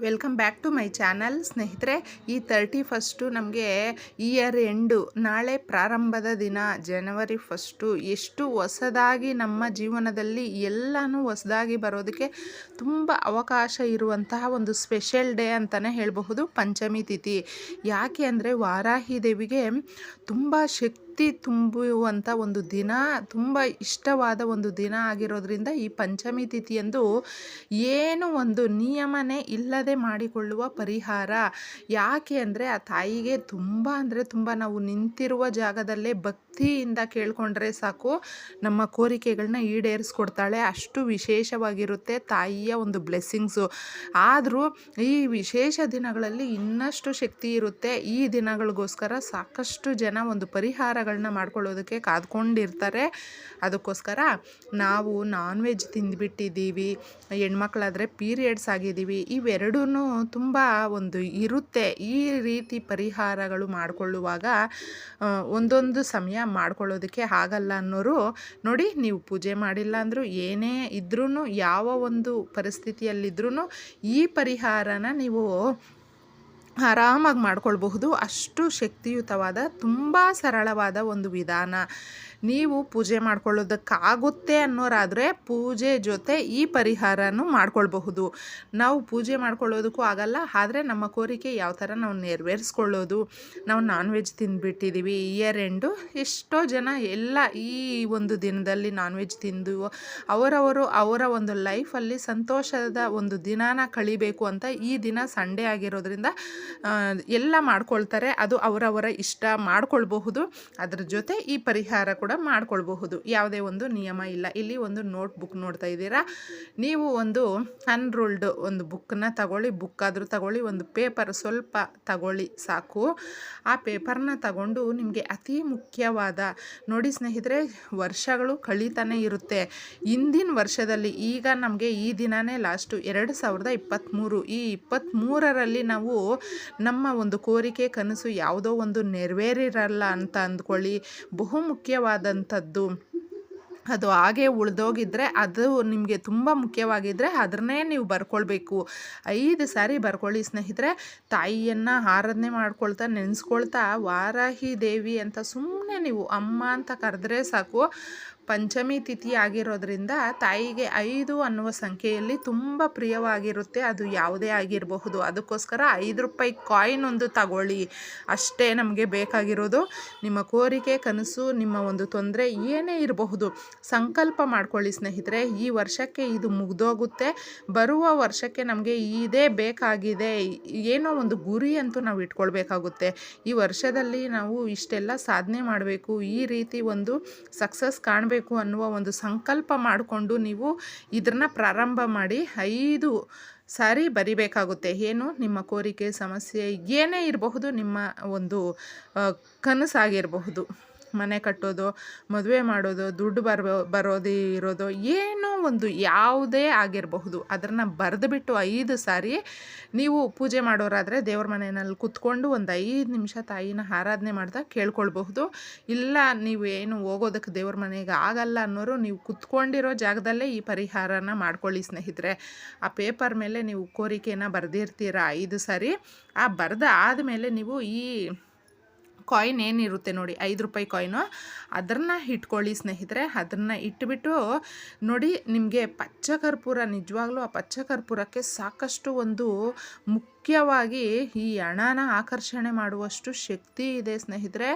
Welcome back to my channel. ಸ್ನೇಹಿತರೆ, ಈ thirty first ನಮಗೆ ಇಯರ್ ಎಂಡು, ನಾಳೆ ಪ್ರಾರಂಭದ ದಿನ, ಜನವರಿ ಫಸ್ಟು, ಎಷ್ಟು ಹೊಸದಾಗಿ ನಮ್ಮ ಜೀವನದಲ್ಲಿ ಎಲ್ಲನೂ ಹೊಸದಾಗಿ ಬರೋದಕ್ಕೆ ತುಂಬ ಅವಕಾಶ ಇರುವಂತಹ ಒಂದು ಸ್ಪೆಷಲ್ ಡೇ ಅಂತಲೇ ಹೇಳಬಹುದು, ಪಂಚಮಿ ತಿಥಿ. ಯಾಕೆ ಅಂದರೆ ವಾರಾಹಿ ದೇವಿಗೆ ತುಂಬ ಶಕ್ತಿ ತುಂಬುವಂಥ ಒಂದು ದಿನ, ತುಂಬ ಇಷ್ಟವಾದ ಒಂದು ದಿನ ಆಗಿರೋದ್ರಿಂದ ಈ ಪಂಚಮಿ ತಿಥಿಯಂದು ಏನು ಒಂದು ನಿಯಮನೇ ಇಲ್ಲದೆ ಮಾಡಿಕೊಳ್ಳುವ ಪರಿಹಾರ. ಯಾಕೆ ಅಂದರೆ ಆ ತಾಯಿಗೆ ತುಂಬ ಅಂದರೆ ತುಂಬ ನಾವು ನಿಂತಿರುವ ಜಾಗದಲ್ಲೇ ಭಕ್ತಿಯಿಂದ ಕೇಳಿಕೊಂಡ್ರೆ ಸಾಕು, ನಮ್ಮ ಕೋರಿಕೆಗಳನ್ನ ಈಡೇರಿಸ್ಕೊಡ್ತಾಳೆ. ಅಷ್ಟು ವಿಶೇಷವಾಗಿರುತ್ತೆ ತಾಯಿಯ ಒಂದು ಬ್ಲೆಸ್ಸಿಂಗ್ಸು. ಆದರೂ ಈ ವಿಶೇಷ ದಿನಗಳಲ್ಲಿ ಇನ್ನಷ್ಟು ಶಕ್ತಿ ಇರುತ್ತೆ. ಈ ದಿನಗಳಿಗೋಸ್ಕರ ಸಾಕಷ್ಟು ಜನ ಒಂದು ಪರಿಹಾರಗಳನ್ನ ಮಾಡ್ಕೊಳ್ಳೋದಕ್ಕೆ ಕಾದ್ಕೊಂಡಿರ್ತಾರೆ. ಅದಕ್ಕೋಸ್ಕರ ನಾವು ನಾನ್ ವೆಜ್ ತಿಂದುಬಿಟ್ಟಿದ್ದೀವಿ. ಹೆಣ್ಮಕ್ಳಾದರೆ ಪೀರಿಯಡ್ಸ್ ಆಗಿದ್ದೀವಿ. ಇವೆರಡೂ ತುಂಬ ಒಂದು ಇರುತ್ತೆ. ಈ ರೀತಿ ಪರಿಹಾರಗಳು ಮಾಡಿಕೊಳ್ಳುವಾಗ ಒಂದೊಂದು ಸಮಯ ಮಾಡ್ಕೊಳ್ಳೋದಕ್ಕೆ ಆಗಲ್ಲ ಅನ್ನೋರು ನೋಡಿ ನೀವು ಪೂಜೆ ಮಾಡಿಲ್ಲ ಅಂದರೂ ಏನೇ ಇದ್ರೂ ಯಾವ ಒಂದು ಪರಿಸ್ಥಿತಿಯಲ್ಲಿದ್ರೂ ಈ ಪರಿಹಾರನ ನೀವು ಆರಾಮಾಗಿ ಮಾಡ್ಕೊಳ್ಬಹುದು. ಅಷ್ಟು ಶಕ್ತಿಯುತವಾದ, ತುಂಬ ಸರಳವಾದ ಒಂದು ವಿಧಾನ. ನೀವು ಪೂಜೆ ಮಾಡ್ಕೊಳ್ಳೋದಕ್ಕಾಗುತ್ತೆ ಅನ್ನೋರಾದರೆ ಪೂಜೆ ಜೊತೆ ಈ ಪರಿಹಾರನೂ ಮಾಡ್ಕೊಳ್ಬಹುದು. ನಾವು ಪೂಜೆ ಮಾಡ್ಕೊಳ್ಳೋದಕ್ಕೂ ಆಗಲ್ಲ, ಆದರೆ ನಮ್ಮ ಕೋರಿಕೆ ಯಾವ ಥರ ನಾವು ನೆರವೇರಿಸ್ಕೊಳ್ಳೋದು, ನಾವು ನಾನ್ ವೆಜ್ ತಿಂದುಬಿಟ್ಟಿದ್ದೀವಿ ಇಯರ್ ಎಂಡು ಎಷ್ಟೋ ಜನ ಎಲ್ಲ ಈ ಒಂದು ದಿನದಲ್ಲಿ ನಾನ್ ವೆಜ್ ತಿಂದು ಅವರವರು ಅವರ ಒಂದು ಲೈಫಲ್ಲಿ ಸಂತೋಷದ ಒಂದು ದಿನಾನ ಕಳಿಬೇಕು ಅಂತ ಈ ದಿನ ಸಂಡೇ ಆಗಿರೋದ್ರಿಂದ ಎಲ್ಲ ಮಾಡ್ಕೊಳ್ತಾರೆ. ಅದು ಅವರವರ ಇಷ್ಟ ಮಾಡ್ಕೊಳ್ಬಹುದು. ಅದರ ಜೊತೆ ಈ ಪರಿಹಾರ ಕೂಡ ಮಾಡ್ಕೊಳ್ಬಹುದು. ಯಾವುದೇ ಒಂದು ನಿಯಮ ಇಲ್ಲ. ಇಲ್ಲಿ ಒಂದು ನೋಟ್ ಬುಕ್ ನೋಡ್ತಾ ಇದ್ದೀರಾ? ನೀವು ಒಂದು ಅನ್ರೂಲ್ಡ್ ಒಂದು ಬುಕ್ಕನ್ನ ತಗೊಳ್ಳಿ. ಬುಕ್ ಆದರೂ ತಗೊಳ್ಳಿ. ಒಂದು ಪೇಪರ್ ಸ್ವಲ್ಪ ತಗೊಳ್ಳಿ ಸಾಕು. ಆ ಪೇಪರ್ನ ತಗೊಂಡು ನಿಮಗೆ ಅತಿ ಮುಖ್ಯವಾದ, ನೋಡಿ ಸ್ನೇಹಿತರೆ, ವರ್ಷಗಳು ಕಳೀತಾನೆ ಇರುತ್ತೆ. ಇಂದಿನ ವರ್ಷದಲ್ಲಿ ಈಗ ನಮಗೆ ಈ ದಿನವೇ ಲಾಸ್ಟು ಎರಡು ಸಾವಿರದ ಇಪ್ಪತ್ತ್ಮೂರು ಈ ಇಪ್ಪತ್ತ್ಮೂರರಲ್ಲಿ ನಾವು ನಮ್ಮ ಒಂದು ಕೋರಿಕೆ, ಕನಸು ಯಾವುದೋ ಒಂದು ನೆರವೇರಿರಲ್ಲ ಅಂತ ಅಂದ್ಕೊಳ್ಳಿ. ಬಹು ಮುಖ್ಯವಾದಂಥದ್ದು ಅದು ಹಾಗೆ ಉಳಿದೋಗಿದ್ರೆ ಅದು ನಿಮಗೆ ತುಂಬ ಮುಖ್ಯವಾಗಿದ್ದರೆ ಅದನ್ನೇ ನೀವು ಬರ್ಕೊಳ್ಬೇಕು. ಐದು ಸಾರಿ ಬರ್ಕೊಳ್ಳಿ ಸ್ನೇಹಿತರೆ. ತಾಯಿಯನ್ನು ಆರಾಧನೆ ಮಾಡ್ಕೊಳ್ತಾ, ನೆನೆಸ್ಕೊಳ್ತಾ, ವಾರಾಹಿ ದೇವಿ ಅಂತ ಸುಮ್ಮನೆ ನೀವು ಅಮ್ಮ ಅಂತ ಕರೆದ್ರೆ ಸಾಕು. ಪಂಚಮಿ ತಿಥಿ ಆಗಿರೋದ್ರಿಂದ ತಾಯಿಗೆ ಐದು ಅನ್ನುವ ಸಂಖ್ಯೆಯಲ್ಲಿ ತುಂಬ ಪ್ರಿಯವಾಗಿರುತ್ತೆ. ಅದು ಯಾವುದೇ ಆಗಿರಬಹುದು. ಅದಕ್ಕೋಸ್ಕರ ಐದು ರೂಪಾಯಿ ಕಾಯಿನ್ ಒಂದು ತಗೊಳ್ಳಿ. ಅಷ್ಟೇ ನಮಗೆ ಬೇಕಾಗಿರೋದು. ನಿಮ್ಮ ಕೋರಿಕೆ, ಕನಸು, ನಿಮ್ಮ ಒಂದು ತೊಂದರೆ ಏನೇ ಇರಬಹುದು. ಸಂಕಲ್ಪ ಮಾಡ್ಕೊಳ್ಳಿ ಸ್ನೇಹಿತರೆ. ಈ ವರ್ಷಕ್ಕೆ ಇದು ಮುಗ್ದೋಗುತ್ತೆ. ಬರುವ ವರ್ಷಕ್ಕೆ ನಮಗೆ ಇದೇ ಬೇಕಾಗಿದೆ. ಏನೋ ಒಂದು ಗುರಿ ಅಂತೂ ನಾವು ಇಟ್ಕೊಳ್ಬೇಕಾಗುತ್ತೆ. ಈ ವರ್ಷದಲ್ಲಿ ನಾವು ಇಷ್ಟೆಲ್ಲ ಸಾಧನೆ ಮಾಡಬೇಕು. ಈ ರೀತಿ ಒಂದು ಸಕ್ಸಸ್ ಕಾಣಬೇಕು. ಅನ್ನುವ ಒಂದು ಸಂಕಲ್ಪ ಮಾಡಿಕೊಂಡು ನೀವು ಇದನ್ನ ಪ್ರಾರಂಭ ಮಾಡಿ ಐದು ಸಾರಿ ಬರಿಬೇಕಾಗುತ್ತೆ. ಏನು? ನಿಮ್ಮ ಕೋರಿಕೆ, ಸಮಸ್ಯೆ ಏನೇ ಇರಬಹುದು ನಿಮ್ಮ ಒಂದು ಕನಸಾಗಿರಬಹುದು. ಮನೆ ಕಟ್ಟೋದು, ಮದುವೆ ಮಾಡೋದು, ದುಡ್ಡು ಬರೋ ಬರೋದು ಇರೋದು, ಏನೋ ಒಂದು ಯಾವುದೇ ಆಗಿರಬಹುದು. ಅದನ್ನು ಬರೆದುಬಿಟ್ಟು ಐದು ಸಾರಿ ನೀವು ಪೂಜೆ ಮಾಡೋರಾದರೆ ದೇವ್ರ ಮನೆಯಲ್ಲಿ ಕುತ್ಕೊಂಡು ಒಂದು ಐದು ನಿಮಿಷ ತಾಯಿನ ಆರಾಧನೆ ಮಾಡ್ತಾ ಕೇಳ್ಕೊಳ್ಬಹುದು. ಇಲ್ಲ, ನೀವು ಏನು ಹೋಗೋದಕ್ಕೆ ದೇವ್ರ ಮನೆಗೆ ಆಗಲ್ಲ ಅನ್ನೋರು ನೀವು ಕುತ್ಕೊಂಡಿರೋ ಜಾಗದಲ್ಲೇ ಈ ಪರಿಹಾರನ ಮಾಡ್ಕೊಳ್ಳಿ ಸ್ನೇಹಿತರೆ. ಆ ಪೇಪರ್ ಮೇಲೆ ನೀವು ಕೋರಿಕೆನ ಬರೆದಿರ್ತೀರ ಐದು ಸಾರಿ. ಆ ಬರೆದ ಆದಮೇಲೆ ನೀವು ಈ ಕಾಯಿನ್ ಏನಿರುತ್ತೆ ನೋಡಿ, ಐದು ರೂಪಾಯಿ ಕಾಯಿನು ಅದನ್ನು ಇಟ್ಕೊಳ್ಳಿ ಸ್ನೇಹಿತರೆ, ಅದನ್ನು ಇಟ್ಬಿಟ್ಟು ನೋಡಿ, ನಿಮಗೆ ಪಚ್ಚ ಕರ್ಪೂರ ನಿಜವಾಗ್ಲೂ ಆ ಪಚ್ಚ ಕರ್ಪೂರಕ್ಕೆ ಸಾಕಷ್ಟು ಒಂದು ಮುಖ್ಯವಾಗಿ ಈ ಹಣನ ಆಕರ್ಷಣೆ ಮಾಡುವಷ್ಟು ಶಕ್ತಿ ಇದೆ ಸ್ನೇಹಿತರೆ.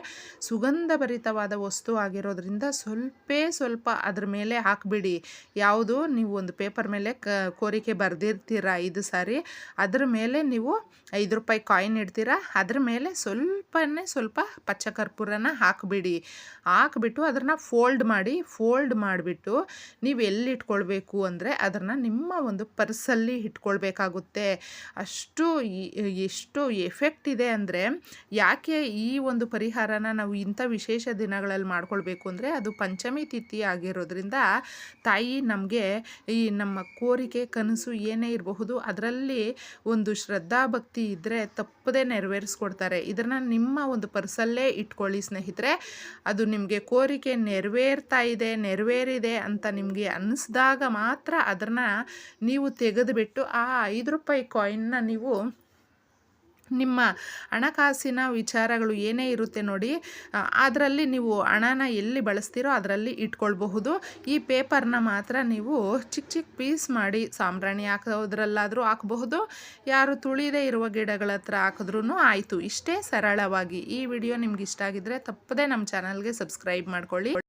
ಸುಗಂಧ ಭರಿತವಾದ ವಸ್ತು ಆಗಿರೋದ್ರಿಂದ ಸ್ವಲ್ಪೇ ಸ್ವಲ್ಪ ಅದ್ರ ಮೇಲೆ ಹಾಕಿಬಿಡಿ. ಯಾವುದು? ನೀವು ಒಂದು ಪೇಪರ್ ಮೇಲೆ ಕ, ಕೋರಿಕೆ ಬರೆದಿರ್ತೀರ ಐದು ಸಾರಿ? ಅದ್ರ ಮೇಲೆ ನೀವು ಐದು ರೂಪಾಯಿ ಕಾಯಿನ್ ಇಡ್ತೀರಾ? ಅದ್ರ ಮೇಲೆ ಸ್ವಲ್ಪನೇ ಸ್ವಲ್ಪ ಪಚ್ಚ ಕರ್ಪೂರನ ಹಾಕಿಬಿಡಿ. ಹಾಕ್ಬಿಟ್ಟು ಅದನ್ನು ಫೋಲ್ಡ್ ಮಾಡಿ, ಫೋಲ್ಡ್ ಮಾಡಿಬಿಟ್ಟು ನೀವು ಎಲ್ಲಿ ಇಟ್ಕೊಳ್ಬೇಕು ಅಂದರೆ ಅದನ್ನು ನಿಮ್ಮ ಒಂದು ಪರ್ಸಲ್ಲಿ ಇಟ್ಕೊಳ್ಬೇಕಾಗುತ್ತೆ. ಅಷ್ಟು ಎಷ್ಟು ಎಫೆಕ್ಟ್ ಇದೆ ಅಂದರೆ ಯಾಕೆ ಈ ಒಂದು ಪರಿಹಾರನ ನಾವು ಇಂಥ ವಿಶೇಷ ದಿನಗಳಲ್ಲಿ ಮಾಡ್ಕೊಳ್ಬೇಕು ಅಂದರೆ ಅದು ಪಂಚಮಿ ತಿಥಿ ಆಗಿರೋದ್ರಿಂದ ತಾಯಿ ನಮಗೆ ಈ ನಮ್ಮ ಕೋರಿಕೆ, ಕನಸು ಏನೇ ಇರಬಹುದು, ಅದರಲ್ಲಿ ಒಂದು ಶ್ರದ್ಧಾ ಭಕ್ತಿ ಇದ್ದರೆ ತಪ್ಪದೇ ನೆರವೇರಿಸ್ಕೊಡ್ತಾರೆ. ಇದನ್ನು ನಿಮ್ಮ ಒಂದು ಪರ್ಸಲ್ಲೇ ಇಟ್ಕೊಳ್ಳಿ ಸ್ನೇಹಿತರೆ. ಅದು ನಿಮಗೆ ಕೋರಿಕೆ ನೆರವೇರ್ತಾ ಇದೆ, ನೆರವೇರಿದೆ ಅಂತ ನಿಮಗೆ ಅನ್ನಿಸ್ದಾಗ ಮಾತ್ರ ಅದನ್ನು ನೀವು ತೆಗೆದುಬಿಟ್ಟು ಆ ಐದು ರೂಪಾಯಿ ಕಾಯಿನ್ನ ನೀವು ನಿಮ್ಮ ಹಣಕಾಸಿನ ವಿಚಾರಗಳು ಏನೇ ಇರುತ್ತೆ ನೋಡಿ ಅದರಲ್ಲಿ ನೀವು ಹಣನ ಎಲ್ಲಿ ಬಳಸ್ತೀರೋ ಅದರಲ್ಲಿ ಇಟ್ಕೊಳ್ಬಹುದು. ಈ ಪೇಪರ್ನ ಮಾತ್ರ ನೀವು ಚಿಕ್ಕ ಚಿಕ್ಕ ಪೀಸ್ ಮಾಡಿ ಸಾಂಬ್ರಾಣಿ ಹಾಕೋದ್ರಲ್ಲಾದರೂ ಹಾಕಬಹುದು. ಯಾರು ತುಳಿದೇ ಇರುವ ಗಿಡಗಳ ಹತ್ರ ಹಾಕಿದ್ರೂ ಆಯಿತು. ಇಷ್ಟೇ ಸರಳವಾಗಿ ಈ ವಿಡಿಯೋ ನಿಮ್ಗೆ ಇಷ್ಟ ಆಗಿದ್ರೆ ತಪ್ಪದೇ ನಮ್ಮ ಚಾನಲ್ಗೆ ಸಬ್ಸ್ಕ್ರೈಬ್ ಮಾಡ್ಕೊಳ್ಳಿ.